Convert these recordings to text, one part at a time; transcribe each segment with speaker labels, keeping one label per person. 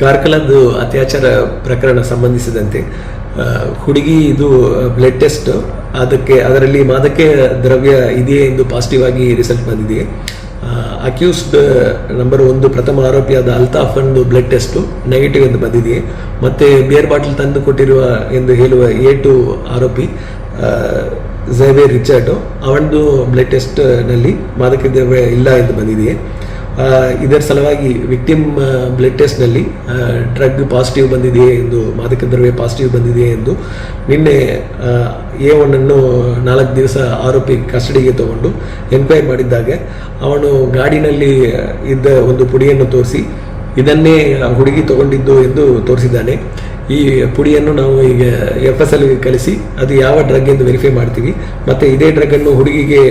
Speaker 1: ಕಾರ್ಕಳದ್ದು ಅತ್ಯಾಚಾರ ಪ್ರಕರಣ ಸಂಬಂಧಿಸಿದಂತೆ ಹುಡುಗಿ ಇದು ಬ್ಲಡ್ ಟೆಸ್ಟ್ ಅದಕ್ಕೆ ಅದರಲ್ಲಿ ಮಾದಕ ದ್ರವ್ಯ ಇದೆಯೇ ಎಂದು ಪಾಸಿಟಿವ್ ಆಗಿ ರಿಸಲ್ಟ್ ಬಂದಿದೆ ಅಕ್ಯೂಸ್ಡ್ ನಂಬರ್ ಒಂದು ಪ್ರಥಮ ಆರೋಪಿಯಾದ ಅಲ್ತಾಫ್ ಒಂದು ಬ್ಲಡ್ ಟೆಸ್ಟ್ ನೆಗೆಟಿವ್ ಎಂದು ಬಂದಿದೆ ಮತ್ತೆ ಬಿಯರ್ ಬಾಟಲ್ ತಂದು ಕೊಟ್ಟಿರುವ ಎಂದು ಹೇಳುವ ಎ ಟು ಆರೋಪಿ ಝೇವಿಯರ್ ರಿಚರ್ಡ್ ಅವನದು ಬ್ಲಡ್ ಟೆಸ್ಟ್ನಲ್ಲಿ ಮಾದಕ ದ್ರವ್ಯ ಇಲ್ಲ ಎಂದು ಬಂದಿದೆ ಆ, ಇದರ ಸಲುವಾಗಿ ವಿಕ್ಟಿಮ್ ಬ್ಲಡ್ ಟೆಸ್ಟ್ನಲ್ಲಿ ಡ್ರಗ್ ಪಾಸಿಟಿವ್ ಬಂದಿದೆಯೇ ಎಂದು, ಮಾದಕ ದ್ರವ್ಯ ಪಾಸಿಟಿವ್ ಬಂದಿದೆಯೇ ಎಂದು ನಿನ್ನೆ ಎ ಒನ್ನನ್ನು ನಾಲ್ಕು ದಿವಸ ಆರೋಪಿ ಕಸ್ಟಡಿಗೆ ತಗೊಂಡು ಎನ್ಕ್ವೈರಿ ಮಾಡಿದ್ದಾಗ. ಅವನು ಗಾಡಿನಲ್ಲಿ ಇದ್ದ ಒಂದು ಪುಡಿಯನ್ನು ತೋರಿಸಿ, ಇದನ್ನೇ ಹುಡುಗಿ ತಗೊಂಡಿದ್ದು ಎಂದು ತೋರಿಸಿದ್ದಾನೆ. ಈ ಪುಡಿಯನ್ನು ನಾವು ಈಗ ಎಫ್ ಎಸ್ ಎಲ್ ಕಲಿಸಿ, ಅದು ಯಾವ ಡ್ರಗ್ ಎಂದು ವೆರಿಫೈ ಮಾಡ್ತೀವಿ. ಮತ್ತೆ ಇದೇ ಡ್ರಗ್ ಅನ್ನು ಹುಡುಗಿಗೆ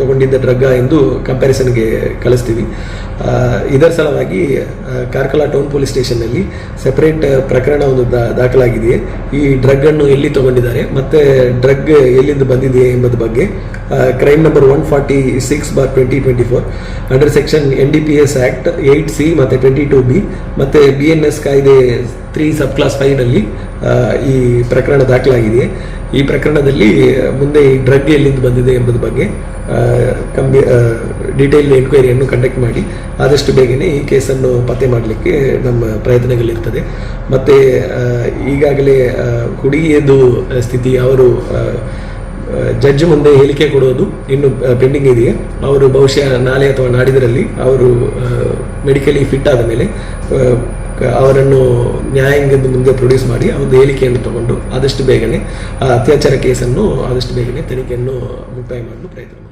Speaker 1: ತಗೊಂಡಿದ್ದ ಡ್ರಗ್ ಎಂದು ಕಂಪ್ಯಾರಿಸನ್ಗೆ ಕಳಿಸ್ತೀವಿ. ಇದರ ಸಲುವಾಗಿ ಕಾರ್ಕಲ ಕಾರ್ಕಳ ಟೌನ್ ಪೊಲೀಸ್ ಸ್ಟೇಷನ್ನಲ್ಲಿ ಸೆಪರೇಟ್ ಪ್ರಕರಣ ಒಂದು ದಾಖಲಾಗಿದೆಯೇ. ದಾಖಲಾಗಿದೆ ಈ ಡ್ರಗ್ ಅನ್ನು ಎಲ್ಲಿ ತಗೊಂಡಿದ್ದಾರೆ, ಮತ್ತೆ ಡ್ರಗ್ ಎಲ್ಲಿಂದ ಬಂದಿದೆಯೇ ಎಂಬುದ ಬಗ್ಗೆ crime number one forty six bar twenty twenty four under section N D P S act eight C ಮತ್ತೆ ಟ್ವೆಂಟಿ ಟು ಬಿ ಮತ್ತೆ ಬಿ ಎನ್ ಎಸ್ ಕಾಯ್ದೆ ತ್ರೀ ಸಬ್ ಕ್ಲಾಸ್ ಫೈವ್ನಲ್ಲಿ ಈ ಪ್ರಕರಣ ದಾಖಲಾಗಿದೆ. ಈ ಪ್ರಕರಣದಲ್ಲಿ ಮುಂದೆ ಈ ಡ್ರಗ್ ಎಲ್ಲಿಂದ ಬಂದಿದೆ ಎಂಬುದ ಬಗ್ಗೆ ಕಂಬಿ ಡೀಟೇಲ್ ಎನ್ಕ್ವೈರಿಯನ್ನು ಕಂಡಕ್ಟ್ ಮಾಡಿ, ಆದಷ್ಟು ಬೇಗನೆ ಈ ಕೇಸನ್ನು ಪತ್ತೆ ಮಾಡಲಿಕ್ಕೆ ನಮ್ಮ ಪ್ರಯತ್ನಗಳಿರ್ತದೆ. ಮತ್ತು ಈಗಾಗಲೇ ಹುಡುಗಿಯದು ಸ್ಥಿತಿ, ಅವರು ಜಡ್ಜ್ ಮುಂದೆ ಹೇಳಿಕೆ ಕೊಡೋದು ಇನ್ನು ಪೆಂಡಿಂಗ್ ಇದೆಯೇ. ಅವರು ಬಹುಶಃ ನಾಳೆ ಅಥವಾ ನಾಡಿದರಲ್ಲಿ ಅವರು ಮೆಡಿಕಲಿ ಫಿಟ್ ಆದ ಮೇಲೆ ಅವರನ್ನು ನ್ಯಾಯಾಂಗದ ಮುಂದೆ ಪ್ರೊಡ್ಯೂಸ್ ಮಾಡಿ ಅವ್ರದ್ದು ಹೇಳಿಕೆಯನ್ನು ತಗೊಂಡು ಆದಷ್ಟು ಬೇಗನೆ, ಆ ಅತ್ಯಾಚಾರ ಕೇಸನ್ನು ಆದಷ್ಟು ಬೇಗನೆ ತನಿಖೆಯನ್ನು ಮುಕ್ತಾಯ ಮಾಡಲು ಪ್ರಯತ್ನ